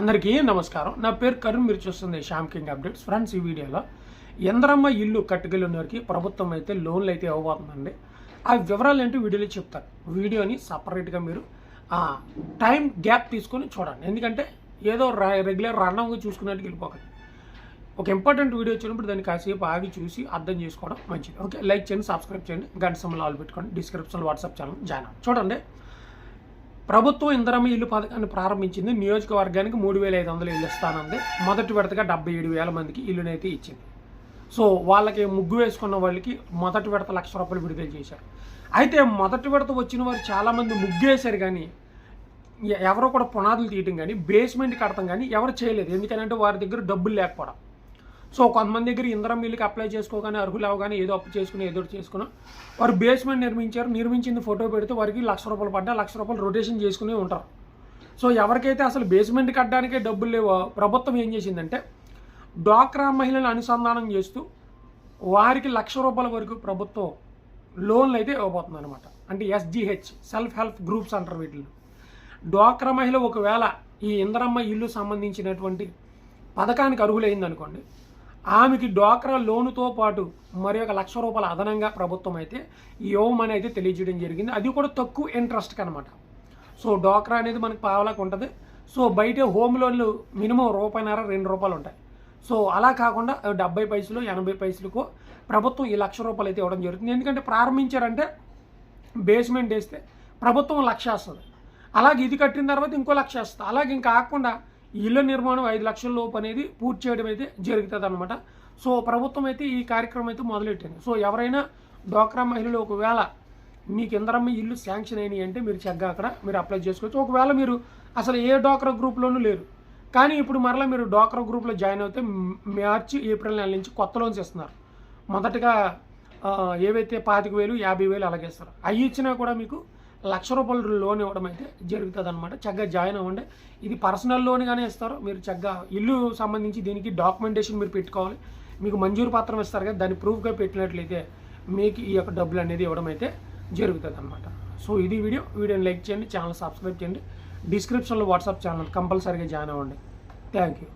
అందరికీ నమస్కారం. నా పేరు కరుణ్ మీరు చూస్తుంది శ్యామ్ కింగ్ అప్డేట్స్. ఫ్రెండ్స్ ఈ వీడియోలో ఎందరమ్మ ఇల్లు కట్టుకెళ్ళిన వారికి ప్రభుత్వం అయితే లోన్లు అయితే ఇవ్వబోతుందండి. ఆ వివరాలు ఏంటో వీడియోలో చెప్తారు వీడియోని సపరేట్గా మీరు టైం గ్యాప్ తీసుకొని చూడండి. ఎందుకంటే ఏదో రెగ్యులర్ రన్నంగా చూసుకున్నట్టు వెళ్ళిపోకండి. ఒక ఇంపార్టెంట్ వీడియో వచ్చినప్పుడు దాన్ని కాసేపు ఆగి చూసి అర్థం చేసుకోవడం మంచిది. ఓకే లైక్ చేయండి సబ్స్క్రైబ్ చేయండి. గంట సమయంలో ఆల్ పెట్టుకోండి. డిస్క్రిప్షన్లో వాట్సాప్ ఛానల్ జాయిన్ చూడండి. ప్రభుత్వం ఇందరమ్మ ఇల్లు పథకాన్ని ప్రారంభించింది. నియోజకవర్గానికి మూడు వేల ఐదు వందలు ఇల్లు ఇస్తానంది మొదటి విడతగా డెబ్బై ఏడు వేల మందికి ఇల్లునైతే ఇచ్చింది. సో వాళ్ళకి ముగ్గు వేసుకున్న వాళ్ళకి మొదటి విడత లక్ష రూపాయలు విడుదల చేశారు. అయితే మొదటి విడత వచ్చిన వారు చాలామంది ముగ్గు వేశారు కానీ ఎవరో కూడా పునాదులు తీయటం కానీ బేస్మెంట్ కడతాం కానీ ఎవరు చేయలేదు. ఎందుకంటే వారి దగ్గర డబ్బులు లేకపోవడం. సో కొంతమంది దగ్గర ఇంధనం మిల్లుకి అప్లై చేసుకోగానే అర్హులు అవగానే ఏదో అప్పు చేసుకుని ఏదో చేసుకున్నా చేసుకుని వారు బేస్మెంట్ నిర్మించారు నిర్మించింది ఫోటో పెడితే వారికి లక్ష రూపాయలు పడ్డా లక్ష రూపాయలు రొటేషన్ చేసుకుని ఉంటారు. సో ఎవరికైతే అసలు బేస్మెంట్ కట్టడానికే డబ్బులు లేవో ప్రభుత్వం ఏం చేసిందంటే డ్వాక్రా మహిళలను అనుసంధానం చేస్తూ వారికి లక్ష రూపాయల వరకు ప్రభుత్వం లోన్లు అయితే ఇవ్వబోతుంది అనమాట అంటే ఎస్జిహెచ్ సెల్ఫ్ హెల్ప్ గ్రూప్స్ అంటారు వీటిని. డ్వాక్రా మహిళ ఒకవేళ ఈ ఇందరమ్మ ఇల్లు సంబంధించినటువంటి పథకానికి అర్హులైంది అనుకోండి ఆమెకి డ్వాక్రా లోనుతో పాటు మరి ఒక లక్ష రూపాయల అదనంగా ప్రభుత్వం అయితే ఇవ్వమని అయితే తెలియజేయడం జరిగింది. అది కూడా తక్కువ ఇంట్రెస్ట్కి అనమాట సో డ్వాక్రా అనేది మనకు పావలకు ఉంటుంది. సో బయట హోమ్ లోన్లు మినిమం రూపాయిన్నర రెండు రూపాయలు ఉంటాయి. సో అలా కాకుండా డెబ్బై పైసలు ఎనభై పైసలకు ప్రభుత్వం ఈ లక్ష రూపాయలు అయితే ఇవ్వడం జరుగుతుంది. ఎందుకంటే ప్రారంభించారంటే బేస్మెంట్ వేస్తే ప్రభుత్వం లక్ష వస్తుంది. అలాగే ఇది కట్టిన తర్వాత ఇంకో లక్ష వస్తుంది. అలాగే ఇంకా కాకుండా ఇళ్ళ నిర్మాణం ఐదు లక్షల లోపు అనేది పూర్తి చేయడం అయితే జరుగుతుంది అనమాట సో ప్రభుత్వం అయితే ఈ కార్యక్రమం అయితే మొదలెట్టింది. సో ఎవరైనా డోక్రా మహిళలు ఒకవేళ మీకు ఇందరమ్మ ఇల్లు శాంక్షన్ అయినాయి అంటే మీరు చక్కగా అక్కడ మీరు అప్లై చేసుకోవచ్చు. ఒకవేళ మీరు అసలు ఏ డోక్రా గ్రూప్లోనూ లేరు. కానీ ఇప్పుడు మరలా మీరు డోక్రా గ్రూప్లో జాయిన్ అవుతే మార్చి ఏప్రిల్ నెల నుంచి కొత్త లోన్స్ ఇస్తున్నారు. మొదటగా ఏవైతే పాతిక వేలు యాభై వేలు అలాగే ఇస్తారు అవి ఇచ్చినా కూడా మీకు లక్ష రూపాయలు లోన్ ఇవ్వడం అయితే జరుగుతుంది అనమాట చక్కగా జాయిన్ అవ్వండి. ఇది పర్సనల్ లోన్ కానీ ఇస్తారు. మీరు చక్కగా ఇల్లు సంబంధించి దీనికి డాక్యుమెంటేషన్ మీరు పెట్టుకోవాలి. మీకు మంజూరు పత్రం ఇస్తారు కదా దాన్ని ప్రూఫ్గా పెట్టినట్లయితే మీకు ఈ యొక్క డబ్బులు అనేది ఇవ్వడం అయితే జరుగుతుంది అనమాట సో ఇది వీడియో. వీడియోని లైక్ చేయండి ఛానల్ సబ్స్క్రైబ్ చేయండి. డిస్క్రిప్షన్లో వాట్సాప్ ఛానల్ కంపల్సరీగా జాయిన్ అవ్వండి. Thank you.